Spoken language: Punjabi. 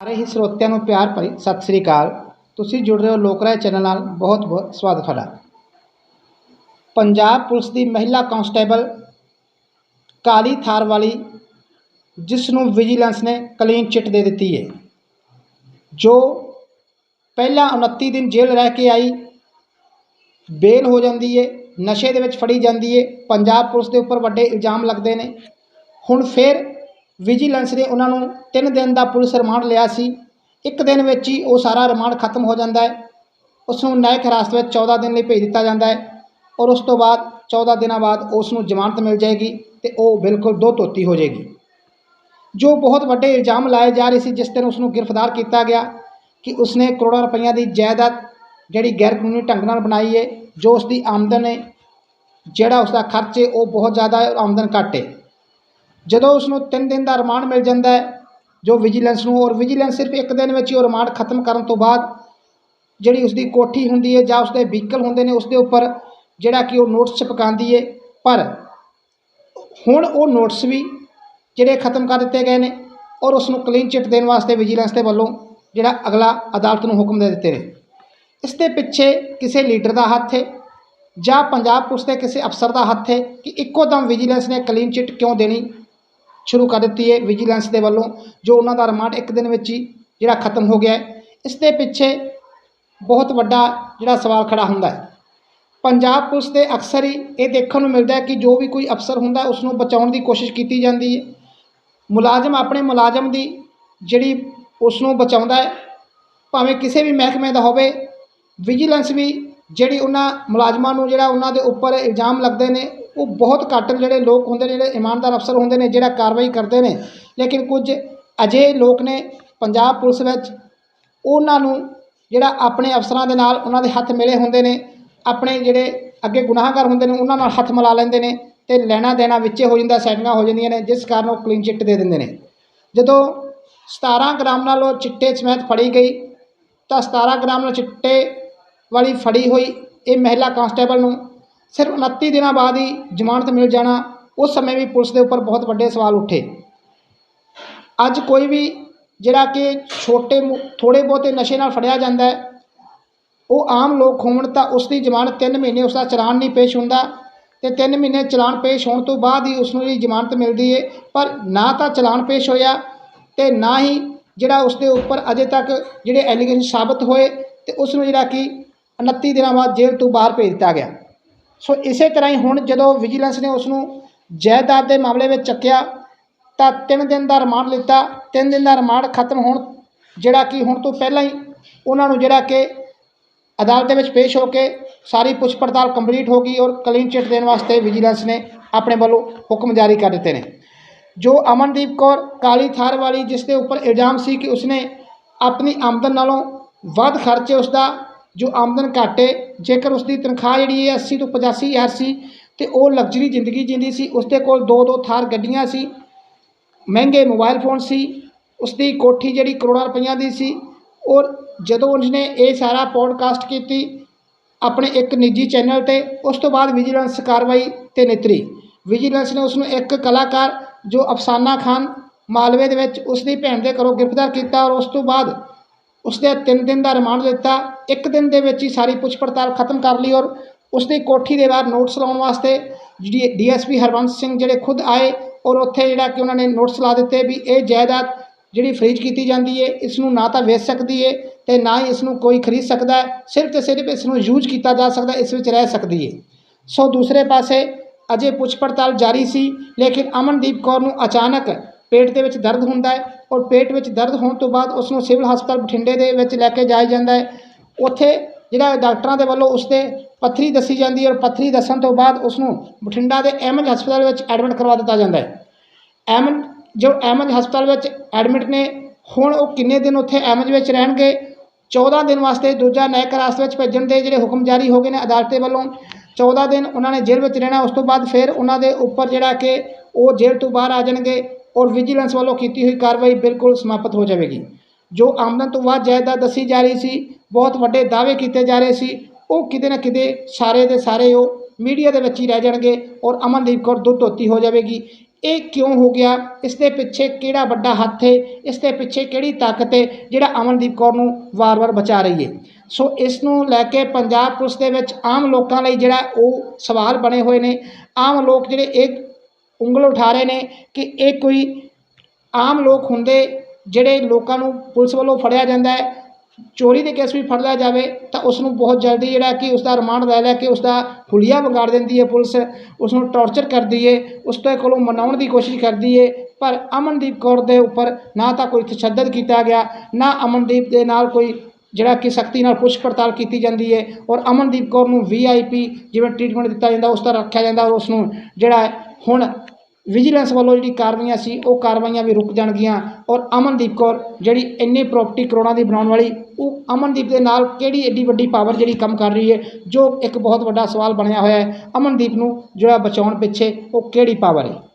ਸਾਰੇ ਹੀ ਸਰੋਤਿਆਂ ਨੂੰ ਪਿਆਰ ਭਰੀ ਸਤਿ ਸ੍ਰੀ ਅਕਾਲ। ਤੁਸੀਂ ਜੁੜ ਰਹੇ ਹੋ ਲੋਕ ਰਾਏ ਚੈਨਲ ਨਾਲ। ਬਹੁਤ ਬਹੁਤ ਸਵਾਗਤ ਤੁਹਾਡਾ। ਪੰਜਾਬ ਪੁਲਿਸ ਦੀ ਮਹਿਲਾ ਕਾਂਸਟੇਬਲ ਕਾਲੀ ਥਾਰ ਵਾਲੀ, ਜਿਸ ਨੂੰ ਵਿਜੀਲੈਂਸ ਨੇ ਕਲੀਨ ਚਿੱਟ ਦੇ ਦਿੱਤੀ ਹੈ ਜੋ ਪਹਿਲਾਂ 29 ਦਿਨ ਜੇਲ੍ਹ ਰਹਿ ਕੇ ਆਈ, ਬੇਲ ਹੋ ਜਾਂਦੀ ਹੈ ਨਸ਼ੇ ਦੇ ਵਿੱਚ ਫੜੀ ਜਾਂਦੀ ਹੈ ਪੰਜਾਬ ਪੁਲਿਸ ਦੇ ਉੱਪਰ ਵੱਡੇ ਇਲਜ਼ਾਮ ਲੱਗਦੇ ਨੇ। ਹੁਣ ਫਿਰ ਵਿਜੀਲੈਂਸ ਨੇ ਉਹਨਾਂ ਨੂੰ 3 ਦਿਨ ਦਾ ਪੁਲਿਸ ਰਿਮਾਂਡ ਲਿਆ ਸੀ। ਇੱਕ ਦਿਨ ਵਿੱਚ ਹੀ ਉਹ ਸਾਰਾ ਰਿਮਾਂਡ ਖਤਮ ਹੋ ਜਾਂਦਾ ਹੈ। ਉਸ ਨੂੰ ਨਾਇਕ ਹਿਰਾਸਤ ਵਿੱਚ 14 ਦਿਨ ਲਈ ਭੇਜ ਦਿੱਤਾ ਜਾਂਦਾ ਹੈ ਔਰ ਉਸ ਤੋਂ ਬਾਅਦ 14 ਦਿਨਾਂ ਬਾਅਦ ਉਸ ਨੂੰ ਜ਼ਮਾਨਤ ਮਿਲ ਜਾਏਗੀ ਤੇ ਉਹ ਬਿਲਕੁਲ ਦੋ ਧੋਤੀ ਹੋ ਜਾਏਗੀ। ਜੋ ਬਹੁਤ ਵੱਡੇ ਇਲਜ਼ਾਮ ਲਾਏ ਜਾ ਰਹੇ ਸੀ, ਜਿਸ ਦਿਨ ਉਸ ਨੂੰ ਗ੍ਰਿਫਤਾਰ ਕੀਤਾ ਗਿਆ ਕਿ ਉਸਨੇ ਕਰੋੜਾਂ ਰੁਪਈਆਂ ਦੀ ਜਾਇਦਾਦ ਜਿਹੜੀ ਗੈਰ ਕਾਨੂੰਨੀ ਢੰਗ ਨਾਲ ਬਣਾਈ ਹੈ, ਜੋ ਉਸ ਦੀ ਆਮਦਨ ਹੈ, ਜਿਹੜਾ ਉਸ ਦਾ ਖਰਚ ਹੈ, ਉਹ ਬਹੁਤ ਜ਼ਿਆਦਾ ਹੈ ਔਰ ਆਮਦਨ ਘੱਟ ਹੈ। ਜਦੋਂ ਉਸ ਨੂੰ 3 ਦਿਨ ਦਾ ਰਿਮਾਂਡ ਮਿਲ ਜਾਂਦਾ ਹੈ, ਜੋ ਵਿਜੀਲੈਂਸ ਨੂੰ, ਔਰ ਵਿਜੀਲੈਂਸ ਸਿਰਫ ਇੱਕ ਦਿਨ ਵਿੱਚ ਹੀ ਉਹ ਰਿਮਾਂਡ ਖਤਮ ਕਰਨ ਤੋਂ ਬਾਅਦ ਜਿਹੜੀ ਉਸ ਦੀ ਕੋਠੀ ਹੁੰਦੀ ਹੈ ਜਾਂ ਉਸ ਦੇ ਵਹੀਕਲ ਹੁੰਦੇ ਨੇ ਉਸ ਦੇ ਉੱਪਰ ਜਿਹੜਾ ਕਿ ਉਹ ਨੋਟਿਸ ਛਪਕਾਉਂਦੀ ਹੈ। ਪਰ ਹੁਣ ਉਹ ਨੋਟਿਸ ਵੀ ਜਿਹੜੇ ਖਤਮ ਕਰ ਦਿੱਤੇ ਗਏ ਨੇ ਔਰ ਉਸ ਨੂੰ ਕਲੀਨ ਚਿੱਟ ਦੇਣ ਵਾਸਤੇ ਵਿਜੀਲੈਂਸ ਦੇ ਵੱਲੋਂ ਜਿਹੜਾ ਅਗਲਾ ਅਦਾਲਤ ਨੂੰ ਹੁਕਮ ਦੇ ਦਿੱਤੇ ਨੇ। ਇਸ ਦੇ ਪਿੱਛੇ ਕਿਸੇ ਲੀਡਰ ਦਾ ਹੱਥ ਹੈ ਜਾਂ ਪੰਜਾਬ ਪੁਲਿਸ ਦੇ ਕਿਸੇ ਅਫਸਰ ਦਾ ਹੱਥ ਹੈ ਕਿ ਇੱਕੋ ਦਮ ਵਿਜੀਲੈਂਸ ਨੇ ਕਲੀਨ ਚਿੱਟ ਕਿਉਂ ਦੇਣੀ? ਸ਼ੁਰੂ ਕਰ ਦਿੱਤੀ ਹੈ ਵਿਜੀਲੈਂਸ ਦੇ ਵੱਲੋਂ, ਜੋ ਉਹਨਾਂ ਦਾ ਰਿਮਾਂਡ ਇੱਕ ਦਿਨ ਵਿੱਚ ਹੀ ਜਿਹੜਾ ਖਤਮ ਹੋ ਗਿਆ ਹੈ। ਇਸ ਦੇ ਪਿੱਛੇ ਬਹੁਤ ਵੱਡਾ ਜਿਹੜਾ ਸਵਾਲ ਖੜਾ ਹੁੰਦਾ ਹੈ। ਪੰਜਾਬ ਪੁਲਿਸ ਦੇ ਅਕਸਰ ਹੀ ਇਹ ਦੇਖਣ ਨੂੰ ਮਿਲਦਾ ਹੈ ਕਿ ਜੋ ਵੀ ਕੋਈ ਅਫਸਰ ਹੁੰਦਾ ਉਸ ਨੂੰ ਬਚਾਉਣ ਦੀ ਕੋਸ਼ਿਸ਼ ਕੀਤੀ ਜਾਂਦੀ ਹੈ। ਮੁਲਾਜ਼ਮ ਆਪਣੇ ਮੁਲਾਜ਼ਮ ਦੀ ਜਿਹੜੀ ਉਸ ਨੂੰ ਬਚਾਉਂਦਾ ਹੈ, ਭਾਵੇਂ ਕਿਸੇ ਵੀ ਮਹਿਕਮੇ ਦਾ ਹੋਵੇ, ਵਿਜੀਲੈਂਸ ਵੀ ਜਿਹੜੀ ਉਹਨਾਂ ਮੁਲਾਜ਼ਮਾਂ ਨੂੰ ਜਿਹੜਾ ਉਹਨਾਂ ਦੇ ਉੱਪਰ ਇਲਜ਼ਾਮ ਲੱਗਦੇ ਨੇ ਉਹ ਬਹੁਤ ਘੱਟ ਜਿਹੜੇ ਲੋਕ ਹੁੰਦੇ ਨੇ, ਜਿਹੜੇ ਇਮਾਨਦਾਰ ਅਫਸਰ ਹੁੰਦੇ ਨੇ, ਜਿਹੜਾ ਕਾਰਵਾਈ ਕਰਦੇ ਨੇ। ਲੇਕਿਨ ਕੁਝ ਅਜਿਹੇ ਲੋਕ ਨੇ ਪੰਜਾਬ ਪੁਲਿਸ ਵਿੱਚ, ਉਹਨਾਂ ਨੂੰ ਜਿਹੜਾ ਆਪਣੇ ਅਫਸਰਾਂ ਦੇ ਨਾਲ ਉਹਨਾਂ ਦੇ ਹੱਥ ਮਿਲੇ ਹੁੰਦੇ ਨੇ, ਆਪਣੇ ਜਿਹੜੇ ਅੱਗੇ ਗੁਨਾਹਗਾਰ ਹੁੰਦੇ ਨੇ, ਉਹਨਾਂ ਨਾਲ ਹੱਥ ਮਿਲਾ ਲੈਂਦੇ ਨੇ ਤੇ ਲੈਣਾ ਦੇਣਾ ਵਿੱਚੇ ਹੋ ਜਾਂਦਾ ਸੈਟਿੰਗਾਂ ਹੋ ਜਾਂਦੀਆਂ ਨੇ, ਜਿਸ ਕਾਰਨ ਉਹ ਕਲੀਨ ਚਿੱਟ ਦੇ ਦਿੰਦੇ ਨੇ। ਜਦੋਂ 17 ਗ੍ਰਾਮ ਨਾਲ ਉਹ ਚਿੱਟੇ ਸਮੇਤ ਫੜੀ ਗਈ, ਤਾਂ 17 ਗ੍ਰਾਮ ਨਾਲ ਚਿੱਟੇ ਵਾਲੀ ਫੜੀ ਹੋਈ, ਇਹ ਮਹਿਲਾ ਕਾਂਸਟੇਬਲ ਨੂੰ ਸਿਰਫ 29 ਦਿਨਾਂ ਬਾਅਦ ਹੀ ਜ਼ਮਾਨਤ ਮਿਲ ਜਾਣਾ, ਉਸ ਸਮੇਂ ਵੀ ਪੁਲਿਸ ਦੇ ਉੱਪਰ ਬਹੁਤ ਵੱਡੇ ਸਵਾਲ ਉੱਠੇ। ਅੱਜ ਕੋਈ ਵੀ ਜਿਹੜਾ ਕਿ ਛੋਟੇ ਮੁ- ਥੋੜ੍ਹੇ ਬਹੁਤੇ ਨਸ਼ੇ ਨਾਲ ਫੜਿਆ ਜਾਂਦਾ ਹੈ, ਉਹ ਆਮ ਲੋਕ ਹੋਣ ਤਾਂ ਉਸ ਦੀ ਜ਼ਮਾਨਤ 3 ਮਹੀਨੇ ਉਸ ਦਾ ਚਲਾਨ ਨਹੀਂ ਪੇਸ਼ ਹੁੰਦਾ ਤੇ 3 ਮਹੀਨੇ ਚਲਾਨ ਪੇਸ਼ ਹੋਣ ਤੋਂ ਬਾਅਦ ਹੀ ਉਸ ਨੂੰ ਜਿਹੜੀ ਜ਼ਮਾਨਤ ਮਿਲਦੀ ਹੈ ਪਰ ਨਾ ਤਾਂ ਚਲਾਨ ਪੇਸ਼ ਹੋਇਆ ਤੇ ਨਾ ਹੀ ਜਿਹੜਾ ਉਸ ਦੇ ਉੱਪਰ ਅਜੇ ਤੱਕ ਜਿਹੜੇ ਐਲੀਗੇਸ਼ਨ ਸਾਬਤ ਹੋਏ ਤੇ ਉਸ ਨੂੰ ਜਿਹੜਾ ਕਿ 29 ਦਿਨਾਂ ਬਾਅਦ ਜੇਲ੍ਹ ਤੋਂ ਬਾਹਰ ਭੇਜ ਦਿੱਤਾ ਗਿਆ। ਸੋ ਇਸੇ ਤਰ੍ਹਾਂ ਹੀ ਹੁਣ ਜਦੋਂ ਵਿਜੀਲੈਂਸ ਨੇ ਉਸ ਨੂੰ ਜਾਇਦਾਦ ਦੇ ਮਾਮਲੇ ਵਿੱਚ ਚੱਕਿਆ, ਤਾਂ 3 ਦਿਨ ਦਾ ਰਿਮਾਂਡ ਲਿੱਤਾ। 3 ਦਿਨ ਦਾ ਰਿਮਾਂਡ ਖਤਮ ਹੋਣ ਜਿਹੜਾ ਕਿ ਹੁਣ ਤੋਂ ਪਹਿਲਾਂ ਹੀ ਉਹਨਾਂ ਨੂੰ ਜਿਹੜਾ ਕਿ ਅਦਾਲਤ ਦੇ ਵਿੱਚ ਪੇਸ਼ ਹੋ ਕੇ ਸਾਰੀ ਪੁੱਛ ਪੜਤਾਲ ਕੰਪਲੀਟ ਹੋ ਗਈ ਔਰ ਕਲੀਨ ਚਿੱਟ ਦੇਣ ਵਾਸਤੇ ਵਿਜੀਲੈਂਸ ਨੇ ਆਪਣੇ ਵੱਲੋਂ ਹੁਕਮ ਜਾਰੀ ਕਰ ਦਿੱਤੇ ਨੇ। ਜੋ ਅਮਨਦੀਪ ਕੌਰ ਕਾਲੀ ਥਾਰ ਵਾਲੀ, ਜਿਸ ਦੇ ਉੱਪਰ ਇਲਜ਼ਾਮ ਸੀ ਕਿ ਉਸਨੇ ਆਪਣੀ ਆਮਦਨ ਨਾਲੋਂ ਵੱਧ ਖਰਚੇ ਉਸਦਾ ਜੋ ਆਮਦਨ ਘੱਟ ਹੈ ਜੇਕਰ ਉਸਦੀ ਤਨਖਾਹ ਜਿਹੜੀ ਹੈ 80 ਤੋਂ 85 ਹਜ਼ਾਰ ਸੀ ਤੇ ਉਹ ਲਗਜ਼ਰੀ ਜ਼ਿੰਦਗੀ ਜਿੰਦੀ ਸੀ ਉਸ ਦੇ ਕੋਲ ਦੋ ਦੋ ਥਾਰ ਗੱਡੀਆਂ ਸੀ, ਮਹਿੰਗੇ ਮੋਬਾਈਲ ਫੋਨ ਸੀ, ਉਸਦੀ ਕੋਠੀ ਜਿਹੜੀ ਕਰੋੜਾਂ ਰੁਪਈਆਂ ਦੀ ਸੀ, ਔਰ ਜਦੋਂ ਉਸਨੇ ਇਹ ਸਾਰਾ ਪੋਡਕਾਸਟ ਕੀਤੀ ਆਪਣੇ ਇੱਕ ਨਿੱਜੀ ਚੈਨਲ ਤੇ, ਉਸ ਤੋਂ ਬਾਅਦ ਵਿਜੀਲੈਂਸ ਕਾਰਵਾਈ ਤੇ ਨਿਤਰੀ। ਵਿਜੀਲੈਂਸ ਨੇ ਉਸ ਨੂੰ ਇੱਕ ਕਲਾਕਾਰ ਜੋ ਅਫਸਾਨਾ ਖਾਨ ਮਾਲਵੇ ਦੇ ਵਿੱਚ ਉਸ ਦੀ ਭੈਣ ਦੇ ਘਰੋਂ ਗ੍ਰਿਫਤਾਰ ਕੀਤਾ ਔਰ ਉਸ ਤੋਂ ਬਾਅਦ ਉਸ ਦੇ 3 ਦਿਨ ਦਾ ਰਿਮਾਂਡ ਦਿੱਤਾ, ਇੱਕ ਦਿਨ ਦੇ ਵਿੱਚ ਹੀ ਸਾਰੀ ਪੁੱਛ ਪੜਤਾਲ ਖਤਮ ਕਰ ਲਈ ਔਰ ਉਸਦੀ ਕੋਠੀ ਦੇ ਬਾਹਰ ਨੋਟਸ ਲਾਉਣ ਵਾਸਤੇ ਡੀਐਸਪੀ ਹਰਬੰਸ ਸਿੰਘ ਜਿਹੜੇ ਖੁਦ ਆਏ ਔਰ ਉੱਥੇ ਜਿਹੜਾ ਕਿ ਉਹਨਾਂ ਨੇ ਨੋਟਸ ਲਾ ਦਿੱਤੇ ਵੀ ਇਹ ਜਾਇਦਾਦ ਜਿਹੜੀ ਫਰੀਜ਼ ਕੀਤੀ ਜਾਂਦੀ ਹੈ ਇਸ ਨੂੰ ਨਾ ਤਾਂ ਵੇਚ ਸਕਦੀ ਹੈ ਤੇ ਨਾ ਹੀ ਇਸ ਨੂੰ ਕੋਈ ਖਰੀਦ ਸਕਦਾ ਸਿਰਫ ਤੇ ਸਿਰਫ ਇਸ ਨੂੰ ਯੂਜ਼ ਕੀਤਾ ਜਾ ਸਕਦਾ, ਇਸ ਵਿੱਚ ਰਹਿ ਸਕਦੀ ਹੈ ਸੋ ਦੂਸਰੇ ਪਾਸੇ ਅਜੇ ਪੁੱਛ ਪੜਤਾਲ ਜਾਰੀ ਸੀ, ਲੇਕਿਨ ਅਮਨਦੀਪ ਕੌਰ ਨੂੰ ਅਚਾਨਕ ਪੇਟ ਦੇ ਵਿੱਚ ਦਰਦ ਹੁੰਦਾ ਹੈ ਔਰ ਪੇਟ ਵਿੱਚ ਦਰਦ ਹੋਣ ਤੋਂ ਬਾਅਦ ਉਸ ਨੂੰ ਸਿਵਲ ਹਸਪਤਾਲ ਬਠਿੰਡੇ ਦੇ ਵਿੱਚ ਲੈ ਕੇ ਜਾਇਆ ਜਾਂਦਾ ਹੈ। ਉੱਥੇ ਜਿਹੜਾ ਡਾਕਟਰਾਂ ਦੇ ਵੱਲੋਂ ਉਸ 'ਤੇ ਪੱਥਰੀ ਦੱਸੀ ਜਾਂਦੀ ਹੈ ਔਰ ਪੱਥਰੀ ਦੱਸਣ ਤੋਂ ਬਾਅਦ ਉਸ ਨੂੰ ਬਠਿੰਡਾ ਦੇ ਐਮਐਚ ਹਸਪਤਾਲ ਵਿੱਚ ਐਡਮਿਟ ਕਰਵਾ ਦਿੱਤਾ ਜਾਂਦਾ ਹੈ। ਐਮਨ ਜੋ ਐਮਜ ਹਸਪਤਾਲ ਵਿੱਚ ਐਡਮਿਟ ਨੇ, ਹੁਣ ਉਹ ਕਿੰਨੇ ਦਿਨ ਉੱਥੇ ਐਮਜ ਵਿੱਚ ਰਹਿਣਗੇ? 14 ਦਿਨ ਵਾਸਤੇ ਦੂਜਾ ਨਾਇਕ ਹਿਰਾਸਤ ਵਿੱਚ ਭੇਜਣ ਦੇ ਜਿਹੜੇ ਹੁਕਮ ਜਾਰੀ ਹੋ ਗਏ ਨੇ ਅਦਾਲਤ ਦੇ ਵੱਲੋਂ 14 ਦਿਨ ਉਹਨਾਂ ਨੇ ਜੇਲ੍ਹ ਵਿੱਚ ਰਹਿਣਾ, ਉਸ ਤੋਂ ਬਾਅਦ ਫਿਰ ਉਹਨਾਂ ਦੇ ਉੱਪਰ ਜਿਹੜਾ ਕਿ ਉਹ ਜੇਲ੍ਹ ਤੋਂ ਬਾਹਰ ਆ ਜਾਣਗੇ। ਔਰ ਵਿਜੀਲੈਂਸ ਵੱਲੋਂ ਕੀਤੀ ਹੋਈ ਕਾਰਵਾਈ ਬਿਲਕੁਲ ਸਮਾਪਤ ਹੋ ਜਾਵੇਗੀ। ਜੋ ਆਮਦਨ ਤੋਂ ਵੱਧ ਜਾਇਦਾਦ ਦੱਸੀ ਜਾ ਰਹੀ ਸੀ, ਬਹੁਤ ਵੱਡੇ ਦਾਅਵੇ ਕੀਤੇ ਜਾ ਰਹੇ ਸੀ, ਉਹ ਕਿਤੇ ਨਾ ਕਿਤੇ ਸਾਰੇ ਦੇ ਸਾਰੇ ਉਹ ਮੀਡੀਆ ਦੇ ਵਿੱਚ ਹੀ ਰਹਿ ਜਾਣਗੇ ਔਰ ਅਮਨਦੀਪ ਕੌਰ ਦੁੱਧ ਧੋਤੀ ਹੋ ਜਾਵੇਗੀ। ਇਹ ਕਿਉਂ ਹੋ ਗਿਆ? ਇਸ ਦੇ ਪਿੱਛੇ ਕਿਹੜਾ ਵੱਡਾ ਹੱਥ ਹੈ ਇਸ ਦੇ ਪਿੱਛੇ ਕਿਹੜੀ ਤਾਕਤ ਹੈ ਜਿਹੜਾ ਅਮਨਦੀਪ ਕੌਰ ਨੂੰ ਵਾਰ-ਵਾਰ ਬਚਾ ਰਹੀ ਹੈ ਸੋ ਇਸ ਨੂੰ ਲੈ ਕੇ ਪੰਜਾਬ ਪੁਲਿਸ ਦੇ ਵਿੱਚ ਆਮ ਲੋਕਾਂ ਲਈ ਜਿਹੜਾ ਉਹ ਸਵਾਲ ਬਣੇ ਹੋਏ ਨੇ। ਆਮ ਲੋਕ ਜਿਹੜੇ ਇਹ ਉਂਗਲ ਉਠਾ ਰਹੇ ਨੇ ਕਿ ਇਹ ਕੋਈ ਆਮ ਲੋਕ ਹੁੰਦੇ ਜਿਹੜੇ ਲੋਕਾਂ ਨੂੰ ਪੁਲਿਸ ਵੱਲੋਂ ਫੜਿਆ ਜਾਂਦਾ ਹੈ, ਚੋਰੀ ਦੇ ਕੇਸ ਵੀ ਫੜ ਲਿਆ ਜਾਵੇ, ਤਾਂ ਉਸ ਨੂੰ ਬਹੁਤ ਜਲਦੀ ਜਿਹੜਾ ਕਿ ਉਸ ਦਾ ਰਿਮਾਂਡ ਲੈ ਲੈ ਕੇ ਉਸ ਦਾ ਹੁਲੀਆ ਵਿਗਾੜ ਦਿੰਦੀ ਹੈ ਪੁਲਿਸ ਉਸ ਨੂੰ ਟੌਰਚਰ ਕਰਦੀ ਹੈ, ਉਸ ਦੇ ਕੋਲੋਂ ਮਨਾਉਣ ਦੀ ਕੋਸ਼ਿਸ਼ ਕਰਦੀ ਹੈ, ਪਰ ਅਮਨਦੀਪ ਕੌਰ ਦੇ ਉੱਪਰ ਨਾ ਤਾਂ ਕੋਈ ਤਸ਼ੱਦਦ ਕੀਤਾ ਗਿਆ, ਨਾ ਅਮਨਦੀਪ ਦੇ ਨਾਲ ਕੋਈ ਜਿਹੜਾ ਕਿ ਸਖਤੀ ਨਾਲ ਪੁੱਛ ਪੜਤਾਲ ਕੀਤੀ ਜਾਂਦੀ ਹੈ ਔਰ ਅਮਨਦੀਪ ਕੌਰ ਨੂੰ ਵੀਆਈਪੀ ਜਿਵੇਂ ਟ੍ਰੀਟਮੈਂਟ ਦਿੱਤਾ ਜਾਂਦਾ ਉਸ ਤਰ੍ਹਾਂ ਰੱਖਿਆ ਜਾਂਦਾ ਔਰ ਉਸ ਨੂੰ ਜਿਹੜਾ ਹੁਣ ਵਿਜੀਲੈਂਸ ਵੱਲੋਂ ਜਿਹੜੀ ਕਾਰਵਾਈਆਂ ਸੀ, ਉਹ ਕਾਰਵਾਈਆਂ ਵੀ ਰੁਕ ਜਾਣਗੀਆਂ ਔਰ ਅਮਨਦੀਪ ਕੌਰ ਜਿਹੜੀ ਇੰਨੇ ਪ੍ਰਾਪਰਟੀ ਕਰੋੜਾਂ ਦੀ ਬਣਾਉਣ ਵਾਲੀ, ਉਹ ਅਮਨਦੀਪ ਦੇ ਨਾਲ ਕਿਹੜੀ ਐਡੀ ਵੱਡੀ ਪਾਵਰ ਜਿਹੜੀ ਕੰਮ ਕਰ ਰਹੀ ਹੈ, ਜੋ ਇੱਕ ਬਹੁਤ ਵੱਡਾ ਸਵਾਲ ਬਣਿਆ ਹੋਇਆ ਹੈ। ਅਮਨਦੀਪ ਨੂੰ ਜਿਹੜਾ ਬਚਾਉਣ ਪਿੱਛੇ ਉਹ ਕਿਹੜੀ ਪਾਵਰ ਹੈ?